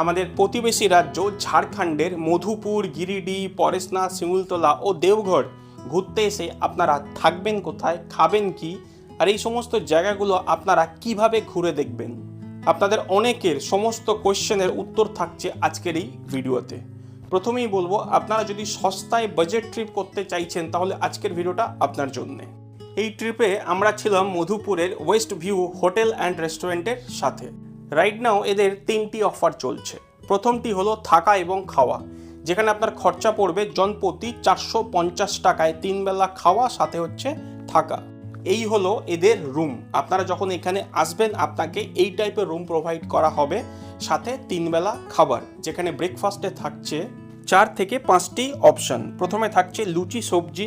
আমাদের প্রতিবেশী রাজ্য ঝাড়খণ্ডের মধুপুর, গিরিডি, পরেশনা, শিমুলতলা ও দেওঘর ঘুরতে এসে আপনারা থাকবেন কোথায়, খাবেন কি, আর এই সমস্ত জায়গাগুলো আপনারা কীভাবে ঘুরে দেখবেন? আপনাদের অনেকের সমস্ত কোয়েশ্চেনের উত্তর থাকছে আজকের এই ভিডিওতে। প্রথমেই বলব, আপনারা যদি সস্তায় বাজেট ট্রিপ করতে চাইছেন, তাহলে আজকের ভিডিওটা আপনার জন্যে। এই ট্রিপে আমরা ছিলাম মধুপুরের ওয়েস্ট ভিউ হোটেল অ্যান্ড রেস্টুরেন্টের সাথে। রাইট নাও এদের তিনটি অফার চলছে। প্রথমটি হলো থাকা এবং খাওয়া। যেখানে আপনার খরচা পড়বে জনপ্রতি চারশো পঞ্চাশ টাকায় তিন বেলা খাওয়া, সাথে হচ্ছে থাকা। এই হলো এদের রুম আপনারা যখন এখানে আসবেন, আপনাকে এই টাইপের রুম প্রোভাইড করা হবে, সাথে তিনবেলা খাবার, যেখানে ব্রেকফাস্টে থাকছে চার থেকে পাঁচটি অপশন প্রথমে থাকছে লুচি, সবজি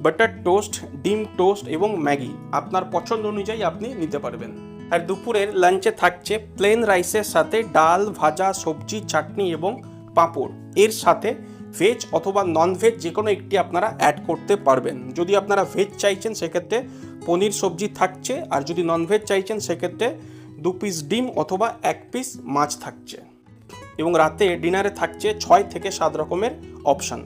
বাটার টোস্ট ডিম টোস্ট এবং ম্যাগি। আপনার পছন্দ অনুযায়ী আপনি নিতে পারবেন। আর দুপুরের লাঞ্চে থাকছে প্লেন রাইসের সাথে ডাল, ভাজা, সবজি, চাটনি এবং পাঁপড়। এর সাথে ভেজ অথবা নন ভেজ যে কোনো একটি আপনারা অ্যাড করতে পারবেন। যদি আপনারা ভেজ চাইছেন, সেক্ষেত্রে পনির সবজি থাকছে। আর যদি নন ভেজ চাইছেন, সেক্ষেত্রে দু পিস ডিম অথবা এক পিস মাছ থাকছে। এবং রাতে ডিনারে থাকছে ছয় থেকে সাত রকমের অপশান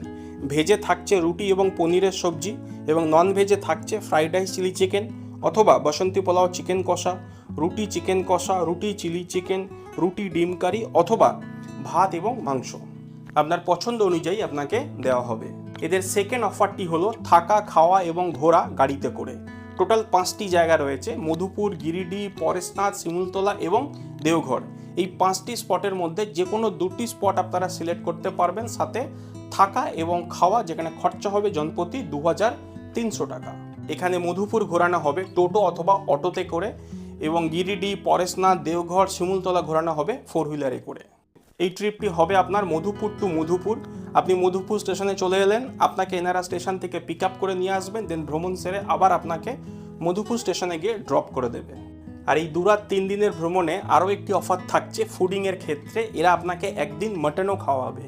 ভেজে থাকছে রুটি এবং পনিরের সবজি এবং নন ভেজে থাকছে ফ্রাইড রাইস চিলি চিকেন অথবা বসন্তী পোলাও চিকেন কষা রুটি চিকেন কষা, রুটি চিলি চিকেন, রুটি ডিম কারি অথবা ভাত এবং মাংস। আপনার পছন্দ অনুযায়ী আপনাকে দেওয়া হবে। এদের সেকেন্ড অফারটি হলো থাকা, খাওয়া এবং ঘোরা গাড়িতে করে। টোটাল পাঁচটি জায়গা রয়েছে, মধুপুর, গিরিডি, পরেশনাথ, শিমুলতলা এবং দেওঘর। এই পাঁচটি স্পটের মধ্যে যে কোনো দুটি স্পট আপনারা সিলেক্ট করতে পারবেন, সাথে থাকা এবং খাওয়া, যেখানে খরচা হবে জনপ্রতি দু হাজার তিনশো টাকা। এখানে মধুপুর ঘোরানো হবে টোটো অথবা অটোতে করে। এবং গিরিডি, পরেশনাথ, দেওঘর, শিমুলতলা ঘোরানো হবে ফোর হুইলারে করে। এই ট্রিপটি হবে আপনার মধুপুর টু মধুপুর। আপনি মধুপুর স্টেশনে চলে এলেন, আপনাকে এনারা স্টেশন থেকে পিক আপ করে নিয়ে আসবেন দেন ভ্রমণ সেরে আবার আপনাকে মধুপুর স্টেশনে গিয়ে ড্রপ করে দেবে। আর এই দুরাত তিন দিনের ভ্রমণে আরও একটি অফার থাকছে ফুডিংয়ের ক্ষেত্রে, এরা আপনাকে একদিন মাটনও খাওয়াবে।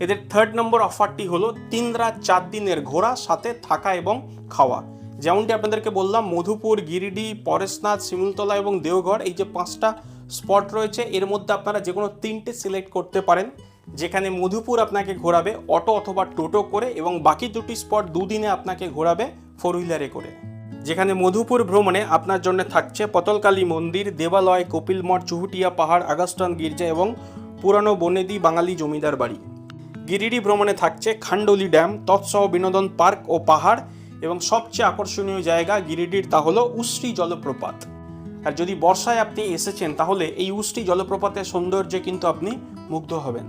এদের থার্ড নম্বর অফারটি হলো তিন রাত চার দিনের ঘোরা সাথে থাকা এবং খাওয়া। যেমনটি আপনাদেরকে বললাম, মধুপুর, গিরিডি, পরেশনাথ, শিমুলতলা এবং দেওঘর, এই যে পাঁচটা স্পট রয়েছে, এর মধ্যে আপনারা যে কোনো তিনটে সিলেক্ট করতে পারেন। যেখানে মধুপুর আপনাকে ঘোরাবে, অটো অথবা টোটো করে, এবং বাকি দুটি স্পট দুদিনে আপনাকে ঘোরাবে ফোর হুইলারে করে। যেখানে মধুপুর ভ্রমণে আপনার জন্য থাকছে পতলকালী মন্দির, দেবালয় কপিলমঠ চুহুটিয়া পাহাড়, আগস্টান গির্জা এবং পুরানো বনেদি বাঙালি জমিদার বাড়ি। গিরিডি ভ্রমণে থাকছে খান্ডলি ড্যাম, তৎসহ বিনোদন পার্ক ও পাহাড় এবং সবচেয়ে আকর্ষণীয় জায়গা গিরিডির তা হলো উশ্রী জলপ্রপাত। আর যদি বর্ষায় আপনি এসেছেন, তাহলে এই উষ্টি জলপ্রপাতের সৌন্দর্যে কিন্তু আপনি মুগ্ধ হবেন।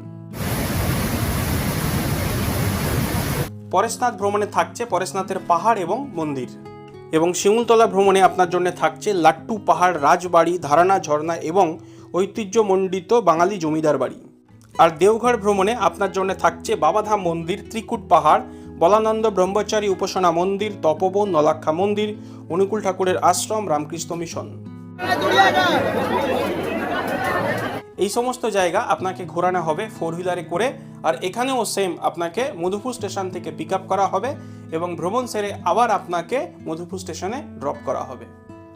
পরেশনাথ ভ্রমণে থাকছে পরেশনাথের পাহাড় এবং মন্দির। এবং শিমুলতলা ভ্রমণে আপনার জন্য থাকছে লাট্টু পাহাড়, রাজবাড়ি, ধারণা ঝর্ণা এবং ঐতিহ্যমণ্ডিত বাঙালি জমিদার বাড়ি। আর দেওঘর ভ্রমণে আপনার জন্য থাকছে বাবাধাম মন্দির, ত্রিকুট পাহাড় বলানন্দ ব্রহ্মচারী উপাসনা মন্দির, তপবন নলাক্ষা মন্দির, অনুকূল ঠাকুরের আশ্রম, রামকৃষ্ণ মিশন। এই সমস্ত জায়গা আপনাকে ঘোরানো হবে ফোর হুইলারে করে, আর এখানেও সেম আপনাকে মধুপুর স্টেশন থেকে পিক আপ করা হবে এবং ভ্রমণ সেরে আবার আপনাকে মধুপুর স্টেশনে ড্রপ করা হবে।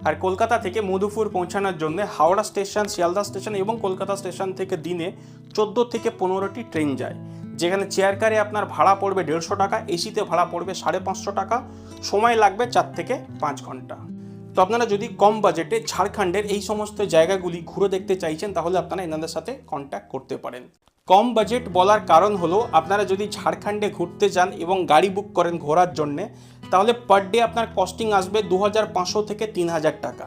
আর কলকাতা থেকে মধুপুর পৌঁছানোর জন্য হাওড়া স্টেশন শিয়ালদা স্টেশন এবং কলকাতা স্টেশন থেকে দিনে চোদ্দ থেকে পনেরোটি ট্রেন যায়। যেখানে চেয়ার কারে আপনার ভাড়া পড়বে দেড়শো টাকা এসিতে ভাড়া পড়বে সাড়ে পাঁচশো টাকা, সময় লাগবে চার থেকে পাঁচ ঘণ্টা। তো আপনারা যদি কম বাজেটে ঝাড়খণ্ডের এই সমস্ত জায়গাগুলি ঘুরে দেখতে চাইছেন, তাহলে আপনারা এনাদের সাথে কন্ট্যাক্ট করতে পারেন। কম বাজেট বলার কারণ হলো, আপনারা যদি ঝাড়খণ্ডে ঘুরতে যান এবং গাড়ি বুক করেন ঘোরার জন্যে, তাহলে পার ডে আপনার কস্টিং আসবে দু হাজার পাঁচশো থেকে তিন হাজার টাকা।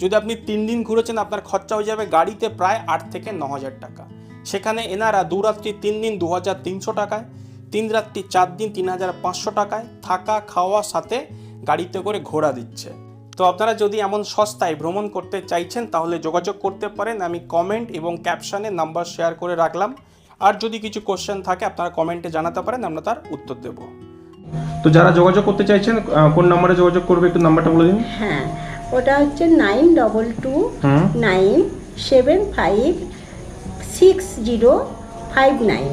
যদি আপনি তিন দিন ঘুরেছেন, আপনার খরচা হয়ে যাবে গাড়িতে প্রায় আট থেকে ন হাজার টাকা। সেখানে এনারা দু রাত্রি তিন দিন দু হাজার তিনশো টাকায় তিন রাত্রি চার দিন তিন হাজার পাঁচশো টাকায় থাকা খাওয়া সাথে গাড়িতে করে ঘোরা দিচ্ছে। তো আপনারা যদি এমন সস্তায় ভ্রমণ করতে চাইছেন তাহলে যোগাযোগ করতে পারেন। আমি কমেন্ট এবং ক্যাপশানে নাম্বার শেয়ার করে রাখলাম। আর যদি কিছু কোশ্চেন থাকে আপনারা কমেন্টে জানাতে পারেন আমরা তার উত্তর দেব। তো যারা যোগাযোগ করতে চাইছেন কোন নাম্বারে যোগাযোগ করবে একটু নাম্বারটা বলে দিন? হ্যাঁ ওটা হচ্ছে nine double two nine seven five six zero five nine